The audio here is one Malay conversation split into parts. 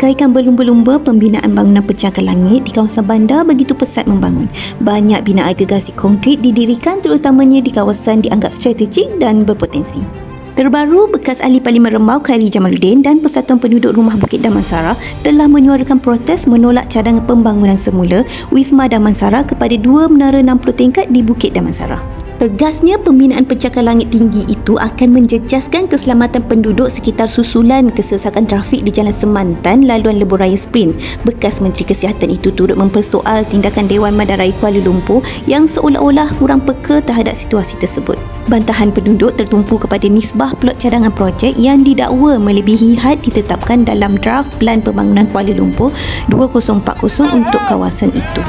Bagaikan berlumba-lumba pembinaan bangunan pencakar langit di kawasan bandar begitu pesat membangun. Banyak binaan gergasi konkrit didirikan terutamanya di kawasan dianggap strategik dan berpotensi. Terbaru, bekas ahli Parlimen Remau Khairi Jamaluddin dan Persatuan Penduduk Rumah Bukit Damansara telah menyuarakan protes menolak cadangan pembangunan semula Wisma Damansara kepada dua menara 60 tingkat di Bukit Damansara. Tegasnya pembinaan pencakar langit tinggi itu akan menjejaskan keselamatan penduduk sekitar susulan kesesakan trafik di Jalan Semantan laluan Lebuh Raya Sprint. Bekas Menteri Kesihatan itu turut mempersoal tindakan Dewan Madarai Kuala Lumpur yang seolah-olah kurang peka terhadap situasi tersebut. Bantahan penduduk tertumpu kepada nisbah plot cadangan projek yang didakwa melebihi had ditetapkan dalam draft Plan Pembangunan Kuala Lumpur 2040 untuk kawasan itu.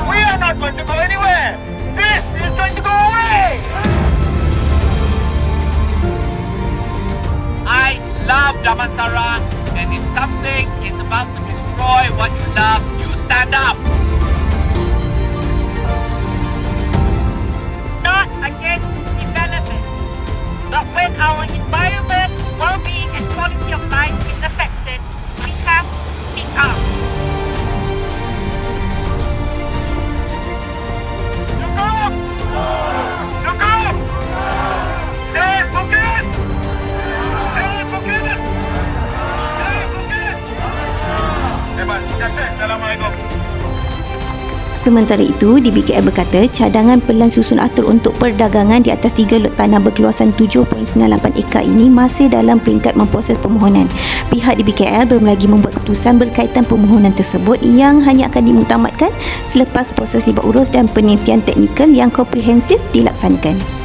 Damansara, and if something is about to destroy what you love, you stand up. Sementara itu, di BKL berkata cadangan pelan susun atur untuk perdagangan di atas tiga lot tanah berkeluasan 7.98 ekar ini masih dalam peringkat memproses permohonan. Pihak di BKL belum lagi membuat keputusan berkaitan permohonan tersebut yang hanya akan dimuktamadkan selepas proses libat urus dan penelitian teknikal yang komprehensif dilaksanakan.